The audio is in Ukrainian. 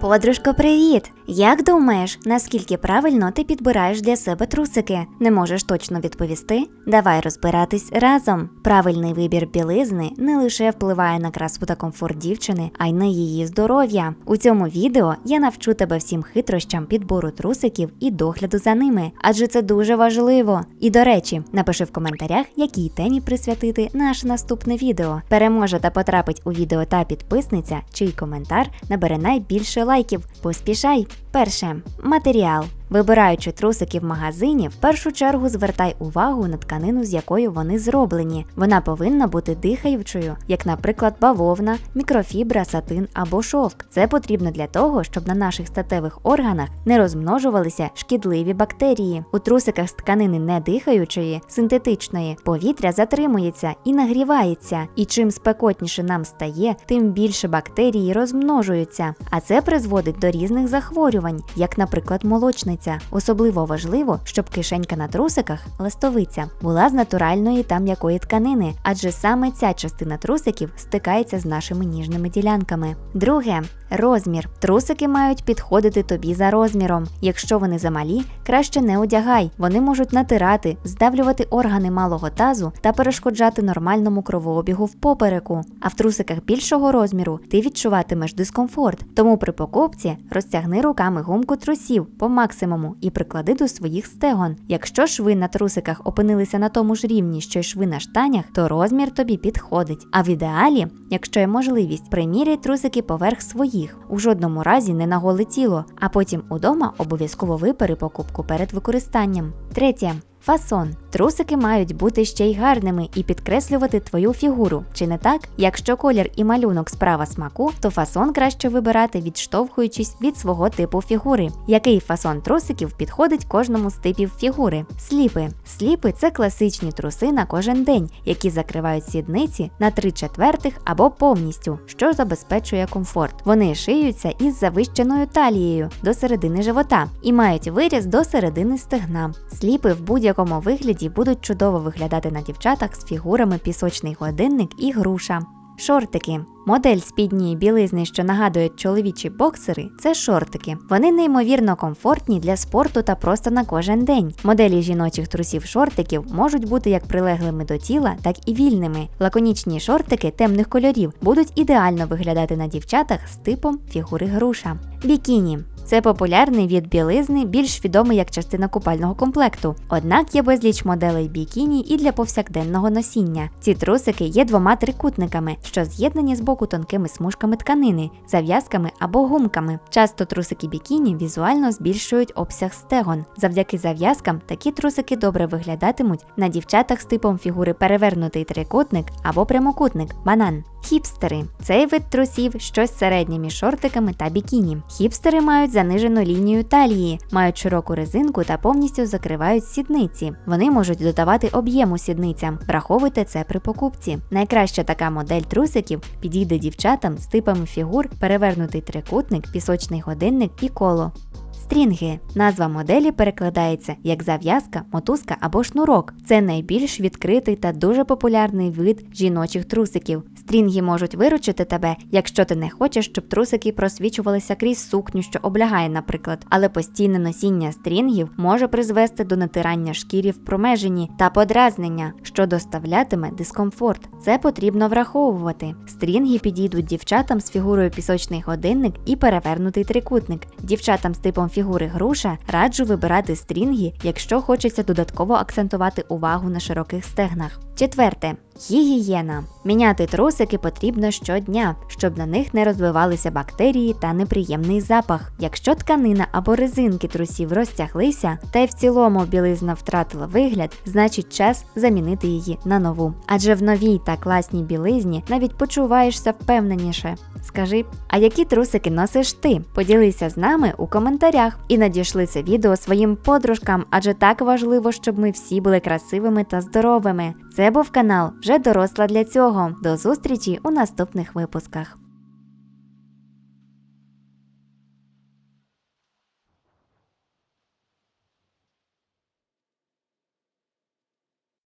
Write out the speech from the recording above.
Подружко, привіт! Як думаєш, наскільки правильно ти підбираєш для себе трусики? Не можеш точно відповісти? Давай розбиратись разом. Правильний вибір білизни не лише впливає на красу та комфорт дівчини, а й на її здоров'я. У цьому відео я навчу тебе всім хитрощам підбору трусиків і догляду за ними, адже це дуже важливо. І до речі, напиши в коментарях, якій темі присвятити наше наступне відео. Переможе та потрапить у відео та підписниця, чий коментар набере найбільше лайків. Поспішай! Перше матеріал. Вибираючи трусики в магазині, в першу чергу звертай увагу на тканину, з якою вони зроблені. Вона повинна бути дихаючою, як, наприклад, бавовна, мікрофібра, сатин або шовк. Це потрібно для того, щоб на наших статевих органах не розмножувалися шкідливі бактерії. У трусиках з тканини недихаючої, синтетичної, повітря затримується і нагрівається. І чим спекотніше нам стає, тим більше бактерії розмножуються. А це призводить до різних захворювань, як, наприклад, молочниця. Особливо важливо, щоб кишенька на трусиках, ластовиця, була з натуральної та м'якої тканини, адже саме ця частина трусиків стикається з нашими ніжними ділянками. Друге розмір. Трусики мають підходити тобі за розміром. Якщо вони замалі, краще не одягай. Вони можуть натирати, здавлювати органи малого тазу та перешкоджати нормальному кровообігу в попереку. А в трусиках більшого розміру ти відчуватимеш дискомфорт. Тому при покупці розтягни руками гумку трусів по максимуму і приклади до своїх стегон. Якщо шви на трусиках опинилися на тому ж рівні, що й шви на штанях, то розмір тобі підходить. А в ідеалі, якщо є можливість, приміряй трусики поверх своїх, у жодному разі не на голе тіло, а потім удома обов'язково випери покупку перед використанням. Третє. Фасон. Трусики мають бути ще й гарними і підкреслювати твою фігуру. Чи не так? Якщо колір і малюнок справа смаку, то фасон краще вибирати, відштовхуючись від свого типу фігури. Який фасон трусиків підходить кожному з типів фігури? Сліпи. Сліпи це класичні труси на кожен день, які закривають сідниці на 3 четвертих або повністю, що забезпечує комфорт. Вони шиються із завищеною талією до середини живота і мають виріз до середини стегна. Сліпи в будь-якому вигляді будуть чудово виглядати на дівчатах з фігурами пісочний годинник і груша. Шортики. Модель спідньої білизни, що нагадують чоловічі боксери, це шортики. Вони неймовірно комфортні для спорту та просто на кожен день. Моделі жіночих трусів шортиків можуть бути як прилеглими до тіла, так і вільними. Лаконічні шортики темних кольорів будуть ідеально виглядати на дівчатах з типом фігури груша. Бікіні. Це популярний від білизни, більш відомий як частина купального комплекту. Однак є безліч моделей бікіні і для повсякденного носіння. Ці трусики є двома трикутниками, що з'єднані з боку тонкими смужками тканини, зав'язками або гумками. Часто трусики бікіні візуально збільшують обсяг стегон. Завдяки зав'язкам такі трусики добре виглядатимуть на дівчатах з типом фігури перевернутий трикутник або прямокутник банан. Хіпстери цей вид трусів щось середнє між шортиками та бікіні. Хіпстери мають занижену лінію талії, мають широку резинку та повністю закривають сідниці. Вони можуть додавати об'єму сідницям. Враховуйте це при покупці. Найкраща така модель трусиків підійде дівчатам з типами фігур перевернутий трикутник, пісочний годинник і коло. Стрінги. Назва моделі перекладається як зав'язка, мотузка або шнурок. Це найбільш відкритий та дуже популярний вид жіночих трусиків. Стрінги можуть виручити тебе, якщо ти не хочеш, щоб трусики просвічувалися крізь сукню, що облягає, наприклад. Але постійне носіння стрінгів може призвести до натирання шкірі в промежині та подразнення, що доставлятиме дискомфорт. Це потрібно враховувати. Стрінги підійдуть дівчатам з фігурою пісочний годинник і перевернутий трикутник. Дівчатам з типом фігури груша раджу вибирати стрінги, якщо хочеться додатково акцентувати увагу на широких стегнах. Четверте. Гігієна. Міняти трусики потрібно щодня, щоб на них не розвивалися бактерії та неприємний запах. Якщо тканина або резинки трусів розтяглися, та й в цілому білизна втратила вигляд, значить час замінити її на нову. Адже в новій та класній білизні навіть почуваєшся впевненіше. Скажи, а які трусики носиш ти? Поділися з нами у коментарях і надішли це відео своїм подружкам, адже так важливо, щоб ми всі були красивими та здоровими. Це був канал вже доросла для цього. До зустрічі у наступних випусках.